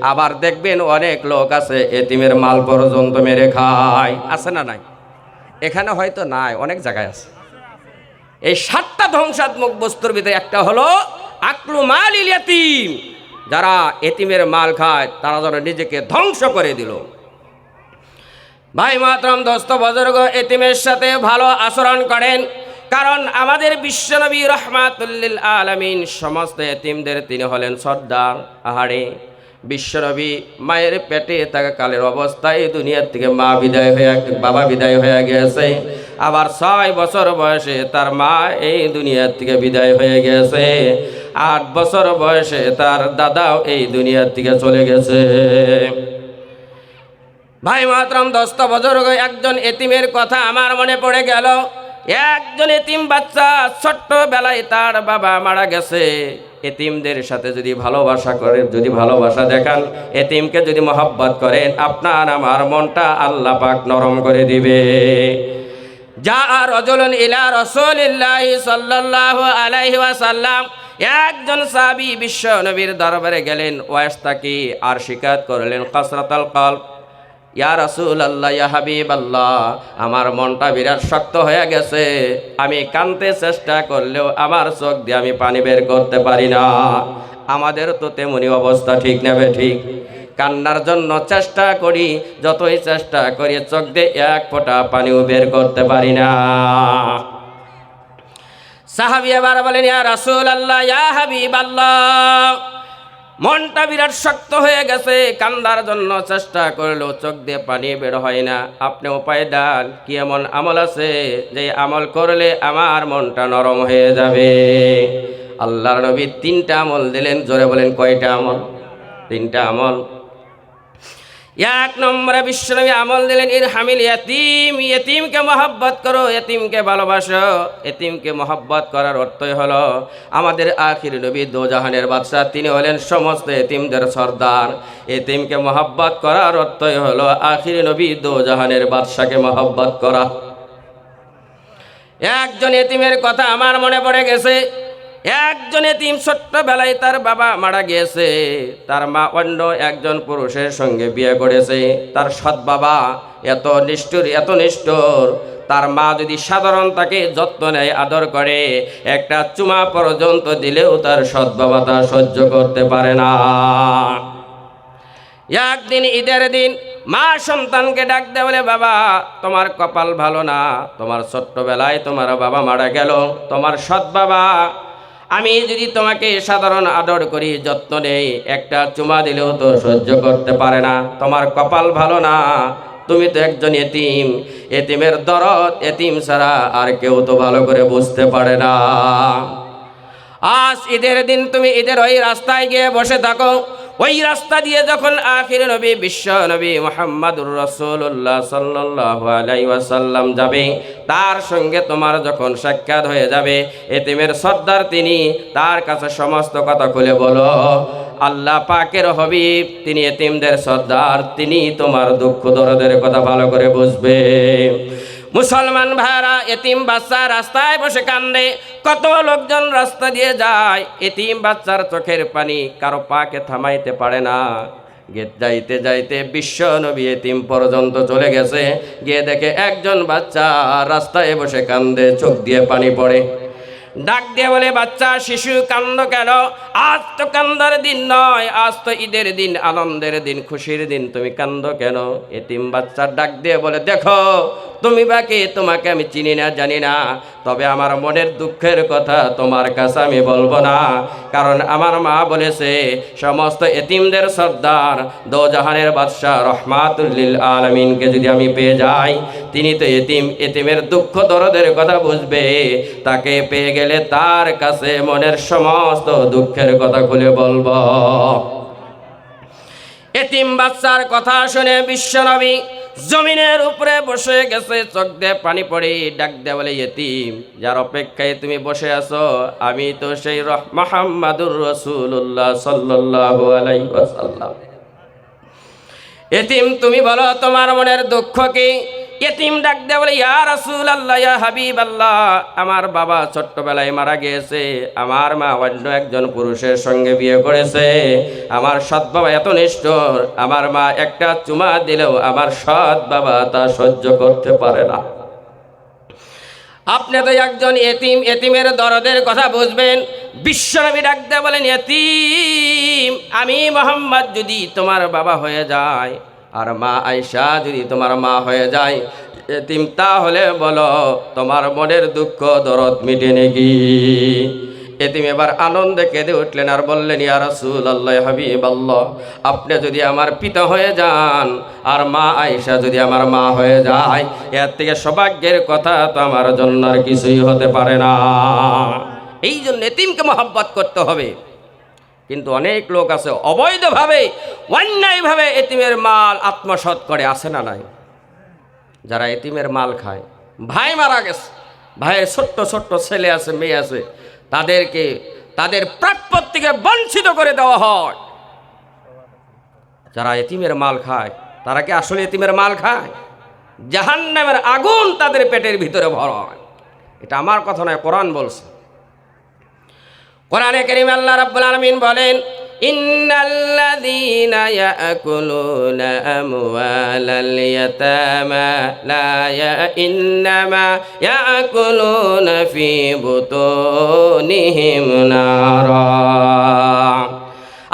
আবার দেখবেন অনেক লোক আছে এতিমের মাল পর্যন্ত মেরে খায়। আছে না নাই? এখানে হয়তো নাই, অনেক জায়গায় আছে। এই সাতটা ধ্বংসাত্মক বস্তুর ভিতরে একটা হলো আকলু মাল ইল ইয়াতিম। যারা এতিমের মাল খায়, তারা যেন নিজেকে ধ্বংস করে দিল। ভাই মাতরম দোস্ত, বজর্গ, এতিমের সাথে ভালো আচরণ করেন। কারণ আমাদের বিশ্বনবী রহমাতুল্লিল আলমিন, সমস্ত এতিমদের তিনি হলেন সর্দার, আহারে। বিশ্বনবী মায়ের পেটে থাকা কালের অবস্থায় দুনিয়ার থেকে মা বিদায় হয়ে বাবা বিদায় হয়ে গেছে। আবার ছয় বছর বয়সে তার মা এই দুনিয়ার থেকে বিদায় হয়ে গেছে। আট বছর বয়সে তার দাদাও এই দুনিয়ার থেকে চলে গেছে। ভাই মাতরম দস্ত বছর একজন এতিমের কথা আমার মনে পড়ে গেল। একজন এতিম বাচ্চা ছোট্ট বেলায় তার বাবা মারা গেছে। এতিমদের সাথে যদি ভালোবাসা করে যদি ভালোবাসা দেখান, এতিমকে যদি মহব্বত করেন, আপনার আমার মনটা আল্লাহ পাক নরম করে দিবে। যা রজলন ইলা রসুলিল্লাহি সাল্লাল্লাহু আলাইহি ওয়াসাল্লাম, একজন সাহাবী বিশ্ব নবীর দরবারে গেলেন ওয়াস্তাকি আর শিকায়ত করলেন, কাসরাতাল কলব। ইয়া রাসুল আল্লাহ ইয়া হাবিব আল্লাহ আমার মনটা বিরাট শক্ত হয়ে গেছে। আমি কানতে চেষ্টা করলেও আমার চোখ দিয়ে আমি পানি বের করতে পারি না। আমাদের তো তেমনি অবস্থা ঠিক নেবে ঠিক। কান্নার জন্য চেষ্টা করি, যতই চেষ্টা করি চোখ দিয়ে এক ফোঁটা পানিও বের করতে পারি না। সাহাবি এবার বলেন, ইয়া রাসুল আল্লাহ ইয়া হাবিব আল্লাহ মনটা বিরাট শক্ত হয়ে গেছে, কান্দার জন্য চেষ্টা করলেও চোখ দিয়ে পানি বের হয় না। আপনি উপায় দান কি এমন আমল আছে যে আমল করলে আমার মনটা নরম হয়ে যাবে? আল্লাহ নবী তিনটা আমল দিলেন, জোরে বলেন কয়টা আমল? তিনটা আমল। এক নম্বরে বিশ্বনবী আমল দিলেন ইর হামিল ইয়াতিম, ইয়তিমকে মহব্বত করো এতিমকে ভালোবাসো এতিমকে মহব্বত করার অর্থই হলো, আমাদের আখির নবী দোজাহানের বাদশাহ, তিনি হলেন সমস্ত এতিমদের সর্দার। এতিমকে মহব্বত করার অর্থই হলো, আখির নবী দোজাহানের বাদশাকে মহব্বত করা। একজন এতিমের কথা আমার মনে পড়ে গেছে একজন এতিম ছোট্টবেলায় তার বাবা মারা গিয়েছে। তার মা অন্য একজন পুরুষের সঙ্গে বিয়ে করেছে। তার সৎ বাবা এত নিষ্ঠুর এত নিষ্ঠুর। তার মা যদি সাধারণ তাকে যত্ন নেয়, আদর করে, একটা চুমা পর্যন্ত দিলেও তার সৎ বাবা তা সহ্য করতে পারে না। একদিন ঈদের দিন মা সন্তানকে ডাক দে বলে, বাবা, তোমার কপাল ভালো না। তোমার ছোট্টবেলায় তোমার বাবা মারা গেল। তোমার সৎ বাবা আমি যদি তোমাকে সাধারণ আদর করি, যত্ন নেই, একটা চুমা দিলেও তো সহ্য করতে পারে না। তোমার কপাল ভালো না, তুমি তো একজন এতিম। এতিমের দরদ এতিম ছাড়া আর কেউ তো ভালো করে বুঝতে পারে না। আজ ঈদের দিন তুমি ঈদের ওই রাস্তায় গিয়ে বসে থাকো। ওই রাস্তা দিয়ে যখন আখির নবী, বিশ্ব নবী মোহাম্মদুর রসুল্লাহ সাল্লাহ আলাইসাল্লাম যাবে, তার সঙ্গে তোমার যখন সাক্ষাৎ হয়ে যাবে, এতিমের সর্দার তিনি তার কাছে সমস্ত কথা খুলে বলো, আল্লাহ পাকের হবিব, তিনি এতিমদের সর্দার, তিনি তোমার দুঃখ দরদের কথা ভালো করে বুঝবে। মুসলমান ভাইরা, এতিম বাচ্চা রাস্তায় বসে কান্দে। কত লোকজন রাস্তা দিয়ে যায়, এতিম বাচ্চার চোখের পানি কারও পাকে থামাইতে পারে না। গেট যাইতে যাইতে বিশ্ব নবী এতিম পর্যন্ত চলে গেছে। গিয়ে দেখে একজন বাচ্চা রাস্তায় বসে কান্দে, চোখ দিয়ে পানি পড়ে। ডাক দিয়ে বলে, বাচ্চা, শিশু কান্দ কেন? আজ তো কান্দার দিন নয়, আজ তো ঈদের দিন, আনন্দের দিন, খুশির দিন। তুমি কান্দ কেন? এতিম বাচ্চার ডাক দিয়ে বলে, দেখো, তুমি বাকি তোমাকে আমি চিনি না, জানি না। তবে আমার মনের দুঃখের কথা তোমার কাছে আমি বলব না। কারণ আমার মা বলেছে, সমস্ত এতিমদের সর্দার দোজাহানের বাদশাহ রহমাতুল্লিল আলমিনকে যদি আমি পেয়ে যাই, তিনি তো এতিম, এতিমের দুঃখ দরদের কথা বুঝবে। তাকে পেয়ে গেলে তার কাছে মনের সমস্ত দুঃখের কথা খুলে বলব। এতিম বাচ্চার কথা শুনে বিশ্বনবী জমিনের উপরে বসে গেছে, চোখ দিয়ে পানি পড়ে ডাক দেয়া বলে, এতিম, যার অপেক্ষায় তুমি বসে আছো, আমি তো সেই মাহাম্মাদুর রসুল্লাহ সাল্লাহ আলাইসাল্লাম এতিম, তুমি বলো, তোমার মনের দুঃখ কি? এতিম ডাক দে বলে, ইয়া রাসূল আল্লাহ ইয়া হাবিব আল্লাহ আমার বাবা ছোট্টবেলায় মারা গিয়েছে। আমার মা অন্য একজন পুরুষের সঙ্গে বিয়ে করেছে। আমার সৎ বাবা এত নিষ্ঠুর। আমার মা একটা চুমা দিলেও আমার সৎ বাবা তা সহ্য করতে পারে না। আপনি তো একজন এতিম এতিমের দরদের কথা বুঝবেন। বিশ্বনবী ডাকতে বলেন এতিম আমি মোহাম্মদ যদি তোমার বাবা হয়ে যায় আর মা আয়সা যদি তোমার মা হয়ে যায়, এতিম তাহলে বলো, তোমার মনের দুঃখ দরদ মিটে নাকি? এতিম এবার আনন্দে কেঁদে উঠলেন আর বললেন, ইয়া রাসূল আল্লাহ আপনি যদি আমার পিতা হয়ে যান আর মা আয়েশা যদি আমার মা হয়ে যায়, এর থেকে সৌভাগ্যের কথা তো আমার জন্য আর কিছুই হতে পারে না। এই জন্য এতিমকে মহব্বত করতে হবে। কিন্তু অনেক লোক আছে, অবৈধভাবে, অন্যায়ভাবে এতিমের মাল আত্মসৎ করে আসে না নাই? যারা এতিমের মাল খায়, ভাই মারা গেছে, ভাইয়ের ছোট্ট ছোট্ট ছেলে আছে, মেয়ে আছে, তাদেরকে, তাদের প্রাপ্য থেকে বঞ্চিত করে দেওয়া হয়। যারা এতিমের মাল খায়, তারা কি আসলে এতিমের মাল খায়? জাহান্নামের আগুন তাদের পেটের ভিতরে ভরায়। এটা আমার কথা নয়, কোরআন বলছে। কোরআনে করিম আল্লাহ রাব্বুল আলামিন বলেন, ইন্নাল্লাযীনা ইয়াকুলুনা আমওয়ালাল ইয়াতামা, লা ইন্নামা ইয়াকুলুনা ফি বুতুনিহিম নারা।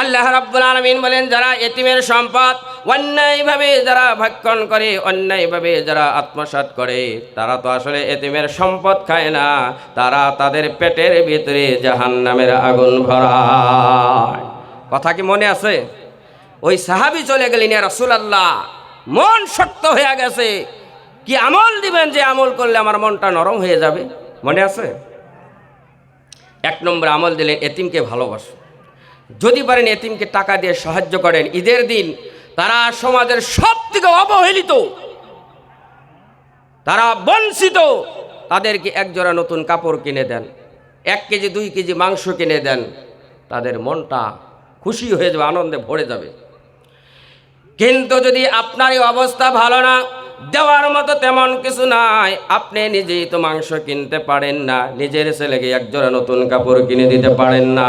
আল্লাহ রাব্বুল আলামিন বলেন, যারা এতিমের সম্পদ অন্যায়ভাবে যারা ভক্ষণ করে, অন্যায়ভাবে যারা আত্মসাৎ করে, তারা তো আসলে এতিমের সম্পদ খায় না। তারা তাদের পেটের ভিতরে জাহান্নামের আগুন ভরায়। কথা কি মনে আছে? ওই সাহাবি চলে গেলেন, ইয়া রাসূলুল্লাহ, মন শক্ত হয়ে গেছে। কি আমল দিবেন যে আমল করলে আমার মনটা নরম হয়ে যাবে? মনে আছে? এক নম্বর আমল দিলেন এতিমকে ভালোবাসো। যদি পারেন এতিমকে টাকা দিয়ে সাহায্য করেন। ঈদের দিন তারা সমাজের সব থেকে অবহেলিত, তারা বঞ্চিত, তাদেরকে এক জোড়া নতুন কাপড় কিনে দেন, এক কেজি, দুই কেজি মাংস কিনে দেন, তাদের মনটা খুশি হয়ে যাবে, আনন্দে ভরে যাবে। কিন্তু যদি আপনার এই অবস্থা ভালো না দেওয়ার মতো তেমন কিছু নাই। আপনি নিজেই তো মাংস কিনতে পারেন না, নিজের ছেলেকে একজোড়া নতুন কাপড় কিনে দিতে পারেন না।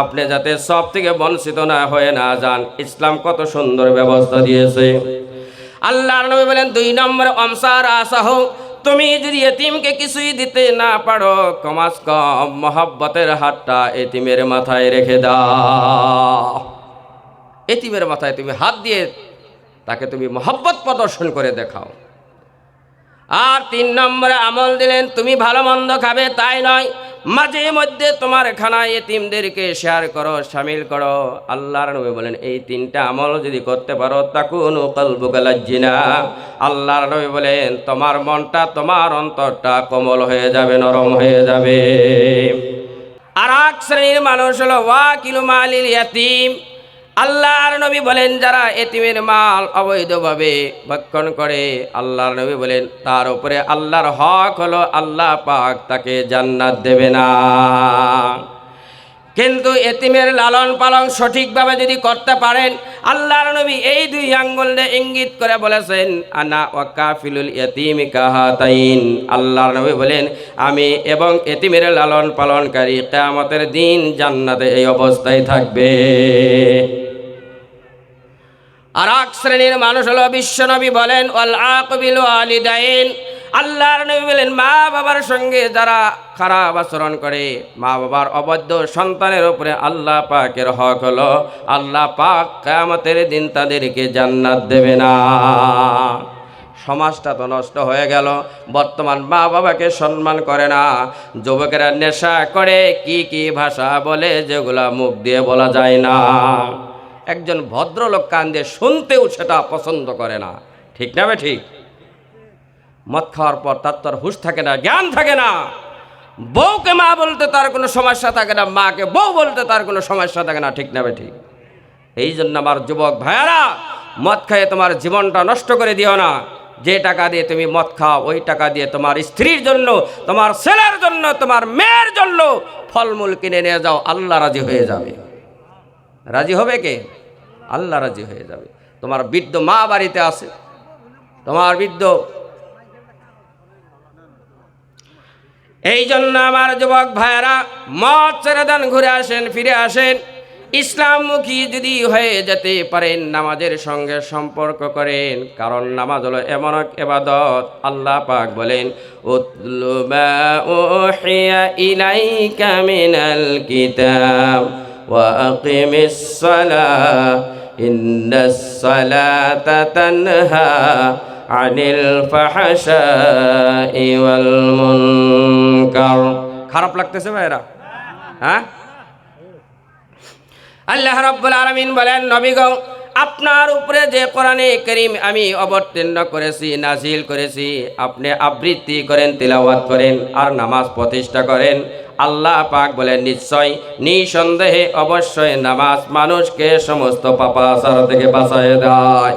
আপনি যাতে সব থেকে বঞ্চিত না হয়ে না যান। ইসলাম কত সুন্দর ব্যবস্থা দিয়েছে। আল্লাহর নবী বলেন, দুই নম্বর অমসার আসাহ, তুমি যদি এতিমকে কিছুই দিতে না পারো কমাস কম, মহাব্বতের হাতটা এতিমের মাথায় রেখে দাও। এতিমের মাথায় তুমি হাত দিয়ে তাকে তুমি মহব্বত প্রদর্শন করে দেখাও। আর তিন নম্বরে আমল দিলেন, তুমি ভালো মন্দ খাবে, তাই নয়। মাঝে মধ্যে তোমার খানায় এতিমদেরকে শেয়ার করো, সামিল করো। আল্লাহর নবী বলেন, এই তিনটা আমল যদি করতে পারো, তাকুন কলবুকালাজ্জিনা আল্লাহর নবী বলেন, তোমার মনটা, তোমার অন্তরটা কোমল হয়ে যাবে, নরম হয়ে যাবে। আর এক শ্রেণির মানুষ হলো ওয়াকিলু মালিল ইয়াতিম। আল্লাহর নবী বলেন, যারা এতিমের মাল অবৈধভাবে ভক্ষণ করে, আল্লাহর নবী বলেন, তার উপরে আল্লাহর হক হলো আল্লাহ পাক তাকে জান্নাত দেবে না। কিন্তু এতিমের লালন পালন সঠিকভাবে যদি করতে পারেন, আল্লাহর নবী এই দুই আঙ্গুল দিয়ে ইঙ্গিত করে বলেছেন, আনা ওয়াকাফিলুল এতিমি কাহাতাইন। আল্লাহর নবী বলেন, আমি এবং এতিমের লালন পালনকারী কেয়ামতের দিন জান্নাতে এই অবস্থায় থাকবে। আর এক শ্রেণির মানুষ হলো বিশ্বনবী বলেন আলিদাইন। আল্লাহর নবী বলেন, মা বাবার সঙ্গে যারা খারাপ আচরণ করে, মা বাবার অবৈধ সন্তানের উপরে আল্লাহ পাকের হক হলো, আল্লাহ পাক কেয়ামতের দিন তাদেরকে জান্নাত দেবে না। সমাজটা তো নষ্ট হয়ে গেল, বর্তমান মা বাবাকে সম্মান করে না। যুবকেরা নেশা করে, কি কি ভাষা বলে, যেগুলা মুখ দিয়ে বলা যায় না। একজন ভদ্রলোক কান দিয়ে শুনতেও সেটা পছন্দ করে না। ঠিক না ঠিক? মদ খাওয়ার পর তার তো আর হুশ থাকে না, জ্ঞান থাকে না। বউকে মা বলতে তার কোনো সমস্যা থাকে না, মাকে বউ বলতে তার কোনো সমস্যা থাকে না, ঠিক না ঠিক? এই জন্য আমার যুবক ভাইয়ারা, মদ খাইয়ে তোমার জীবনটা নষ্ট করে দিও না। যে টাকা দিয়ে তুমি মদ খাও, ওই টাকা দিয়ে তোমার স্ত্রীর জন্য, তোমার ছেলের জন্য, তোমার মেয়ের জন্য ফলমূল কিনে নিয়ে যাও, আল্লাহ রাজি হয়ে যাবে। রাজি হবে কে? আল্লাহ রাজি হয়ে যাবে। তোমার বৃদ্ধ মা বাড়িতে আছে। তোমার বৃদ্ধ এই জন্য আমার যুবক ভাইয়েরা, মদ ছেড়ে দেন, ঘুরে আসেন, ফিরে আসেন। ইসলামমুখী যদি হয়ে যেতে পারেন, নামাজের সঙ্গে সম্পর্ক করেন। কারণ নামাজ হলো এমন এক এবাদত আল্লাহ পাক বলেন কিতাব ওয়া সালাতা তানহা আনিল ফাহশাই ওয়াল মুনকার খারাপ লাগতেছে ভাইরা হ্যাঁ? আল্লাহ রাব্বুল আলামিন বলেন, নবী আপনার উপরে যে কোরআনে করিম আমি অবতীর্ণ করেছি নাজিল করেছি, আপনি আবৃত্তি করেন, তিলাওয়াত করেন, আর নামাজ প্রতিষ্ঠা করেন আল্লাহ পাক বলে নিশ্চয় নিঃসন্দেহে অবশ্যই নামাজ মানুষকে সমস্ত পাপাচার থেকে বাঁচায় দেয়।